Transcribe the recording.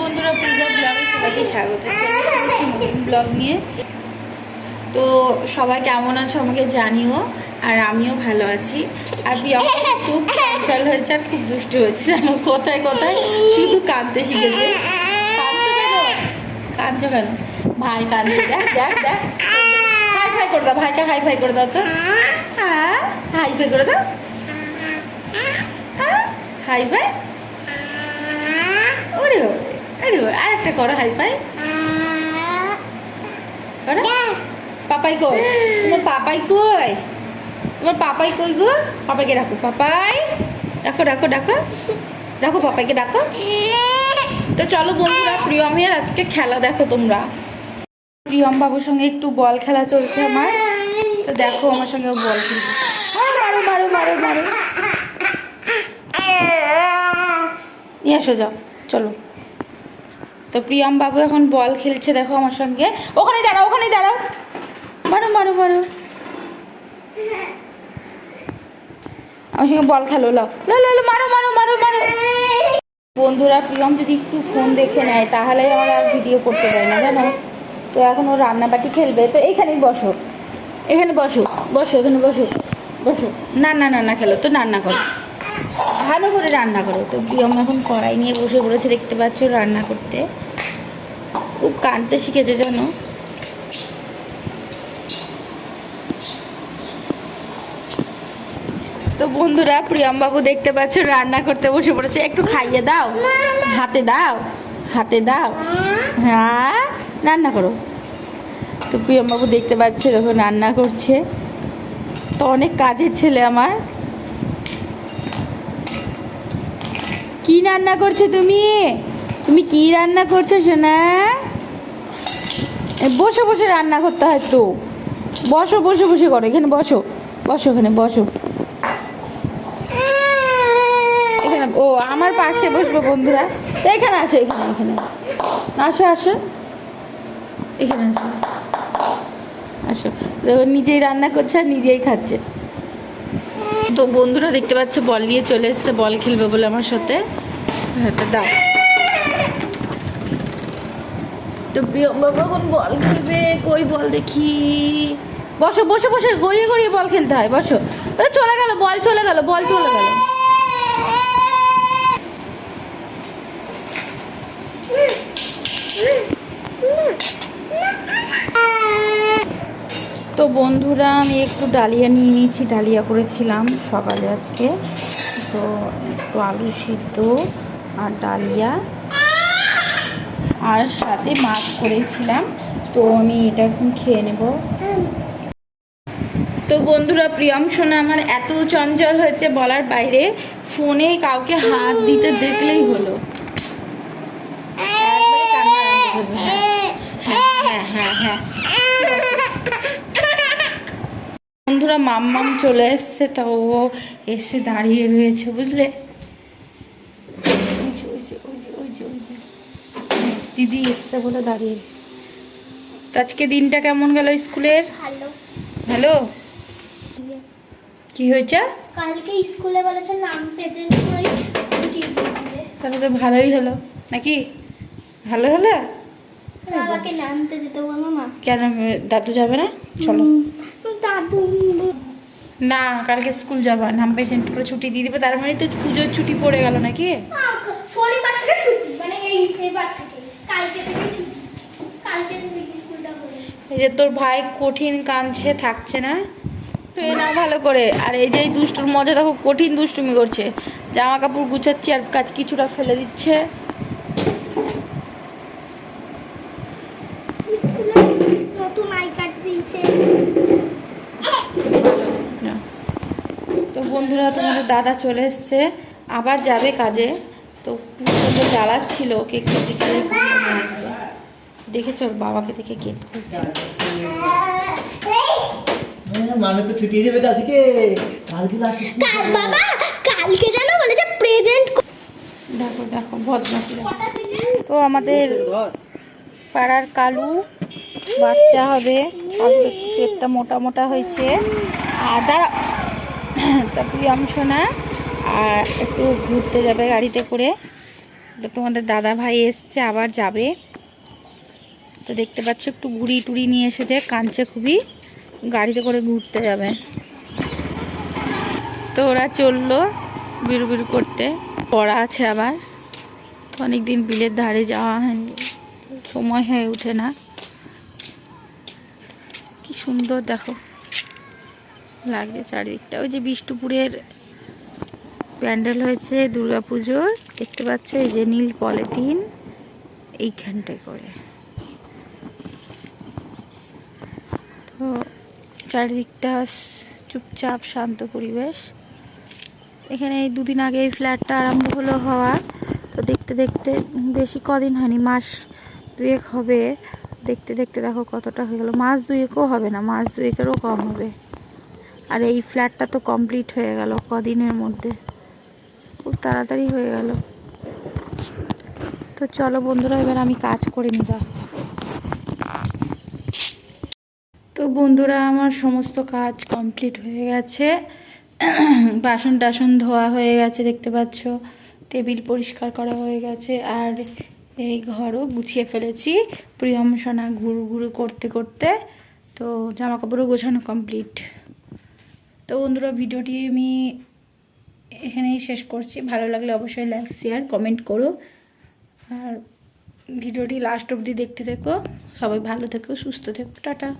বন্ধুরা, পূজা ব্লগে স্বাগত ব্লগ নিয়ে। তো সবাই কেমন আছো আমাকে জানিও, আর আমিও ভালো আছি। আর প্রিয়ঙ্কা খুব চঞ্চল হয়েছে আর খুব দুষ্টু হয়েছে, জানো? কোথায় কোথায় শুধু কাঁদতে শিখেছে। কাঁদছো কেন? ভাই কাঁদছে। দেখ দেখ দেখ। হাই ফাই করে দাও, ভাইকে হাই ফাই করে দাও তো। হ্যাঁ হাই ফাই করে দাও। Hi fi. ওরে আরে আর একটা করো হাই ফাই করো। পাপাই কই? তোমার পাপাই কই? তোমার পাপাই কই গো? পাপাইকে ডাকো পাপাই। ডাকো ডাকো ডাকো। ডাকো পাপাইকে ডাকো। তো চলো বন্ধুরা প্রিয়মের আজকে খেলা দেখো তোমরা। প্রিয়ম বাবুর সঙ্গে একটু বল খেলা চলছে আমার। তো দেখো আমার সঙ্গে বল খেলছে। মারো মারো মারো মারো। নিয়ে এসো যাও। চলো। তো প্রিয়ম বাবু এখন বল খেলছে, দেখো আমার সঙ্গে। ওখানে দাঁড়াও ওখানে দাঁড়াও। মারো মারো মারো। আমার সঙ্গে বল খেলো, লাও। লো লো মারো মারো মারো মারো। বন্ধুরা, প্রিয়ম যদি একটু ফোন দেখে নেয় তাহলে আমার আর ভিডিও করতে দেয় না, জানো? তো এখন ও রান্নাবাটি খেলবে। তো এখানেই বসো। এখানে বসো বসো, এখানে বসো বসো। না না না না, খেলো। তো রান্না করো। ভালো করে রান্না করো। তো প্রিয়ম এখন কড়াই নিয়ে বসে পড়েছে, দেখতে পাচ্ছ রান্না করতে। খুব কাঁদতে শিখেছে জানো তো বন্ধুরা প্রিয়ম বাবু দেখতে পাচ্ছ, রান্না করতে বসে পড়েছে। একটু খাইয়ে দাও। হাতে দাও হাতে দাও। হ্যাঁ রান্না করো। তো প্রিয়ম বাবু দেখতে পাচ্ছে যখন রান্না করছে। তো অনেক কাজের ছেলে আমার। কি রান্না করছ তুমি? তুমি কি রান্না করছ, সোনা? বসে বসে, রান্না করতে হয় তো। বসো, বসে বসে করো, এখানে বসো। বসো, এখানে বসো। এখানে, ও, আমার পাশে বসবে বন্ধুরা। এখানে আসো, এখানে এখানে। আসো আসো। এখানে আসো। আসো। নিজেই রান্না করছে আর নিজেই খাচ্ছে। তো বন্ধুরা, দেখতে পাচ্ছে, বল নিয়ে চলে এসছে, বল খেলবে বলে আমার সাথে। হ্যাঁ দাও। তো প্রিয় বাবা এখন বল খেলবে, কই বল দেখি। বসো, বসে বসে, গড়িয়ে গড়িয়ে বল খেলতে হয়, বসো। চলে গেল, বল চলে গেল, বল চলে গেল। তো বন্ধুরা, আমি একটু ডালিয়া নিয়ে নিয়েছি, ডালিয়া করেছিলাম সকালে আজকে। তো একটু আলু সিদ্ধ আর ডালিয়া। আর সাথে মাছ করেছিলাম, তো আমি এটা এখন খেয়ে নেব। তো বন্ধুরা, প্রিয়ম সোনা আমার এত চঞ্চল হয়েছে বলার বাইরে, ফোনে কাউকে হাত দিতে দেখলেই হলো। বন্ধুরা, মাম্মাম চলে এসছে, তা ও এসে দাঁড়িয়ে রয়েছে, বুঝলে ওই যে, ওই যে, ওই যে, ওই যে, ওই যে। দিদি এসছে বলে দাঁড়িয়ে। তো আজকে দিনটা কেমন গেল স্কুলের? হ্যালো কি হয়েছে? কালকে স্কুলে বলেছে নাম প্রেজেন্ট করে তাহলে তো ভালোই হলো। নাকি? ভালো হলো? বাবাকে নামতে যেতে বলো না। কেন দাদু যাবে না? চলো। দাদু। না কালকে স্কুল যাবা। নাম পেশেন্ট করে ছুটি দিয়ে দিবে। তার মানে তো পুজোর ছুটি পড়ে গেল নাকি? শনিবার থেকে ছুটি মানে এই এবার থেকে। কালকে থেকে ছুটি। কালকে স্কুলটা এই যে তোর ভাই কঠিন কাঁদছে থাকছে না? তুই না ভালো করে। আর এই যে এই দুষ্টুর মজা দেখো কঠিন দুষ্টুমি করছে। জামা কাপড় গুছাচ্ছে আর কাজ কিছুটা ফেলে দিচ্ছে। নতুন আই কার্ড দিয়েছে। তো বন্ধুরা তোমাদের দাদা চলে এসছে। আবার যাবে কাজে। তো জ্বালাচ্ছিল কেক আসবে দেখেছ? ওর বাবাকে দেখে কেক করছে মানে তো ছুটি দেবে কাল থেকে কালকে তো আসিস কাল বাবা কালকে জানো বলেছে প্রেজেন্ট দেখো দেখো তো আমাদের পাড়ার কালু বাচ্চা হবে। একটু পেটটা মোটা মোটা হয়েছে। আর দাঁড়া। তা আর একটু ঘুরতে যাবে গাড়িতে করে। তো তোমাদের দাদা ভাই এসছে আবার যাবে। তো দেখতে পাচ্ছ, একটু ঘুড়ি টুড়ি নিয়ে এসেছে কাঁদছে খুবই, গাড়িতে করে ঘুরতে যাবে। তো ওরা চলল বিড়ু বিড়ু করতে, পড়া আছে আবার। তো অনেকদিন বিলের ধারে যাওয়া হয়নি, সময় হয়ে ওঠে না। কি সুন্দর দেখো, লাগছে চারিদিকটা। ওই যে বিষ্ণুপুরের প্যান্ডেল হয়েছে দুর্গাপুজোর, দেখতে পাচ্ছ এই যে নীল পলিথিন, এইখানটায় করে। তো চারিদিকটা চুপচাপ শান্ত পরিবেশ। এখানে এই দুদিন আগে এই ফ্ল্যাটটা আরম্ভ হলো হওয়া। তো দেখতে দেখতে, বেশি কদিন হয়নি, মাস দুয়েক হবে। দেখতে দেখতে দেখো কতটা হয়ে গেল। মাস দুয়েকও হবে না, মাস দুয়েকেরও কম হবে। আর এই ফ্ল্যাটটা তো কমপ্লিট হয়ে গেল কদিনের মধ্যে। খুব তাড়াতাড়ি হয়ে গেল। তো চলো বন্ধুরা, এবার আমি কাজ করে তো বন্ধুরা, আমার সমস্ত কাজ কমপ্লিট হয়ে গেছে। বাসন টাসন ধোয়া হয়ে গেছে, দেখতে পাচ্ছ। টেবিল পরিষ্কার করা হয়ে গেছে, আর এই ঘরও গুছিয়ে ফেলেছি। প্রিয়ম, সোনা ঘুরু ঘুরু করতে করতে। তো জামা কাপড়ও গোছানো কমপ্লিট। তো বন্ধুরা, ভিডিওটি আমি এখানেই শেষ করছি। ভালো লাগলে অবশ্যই লাইক, শেয়ার, কমেন্ট করো। আর ভিডিওটি লাস্ট অবধি দেখতে থেকো। সবাই ভালো থেকো, সুস্থ থেকো। টাটা।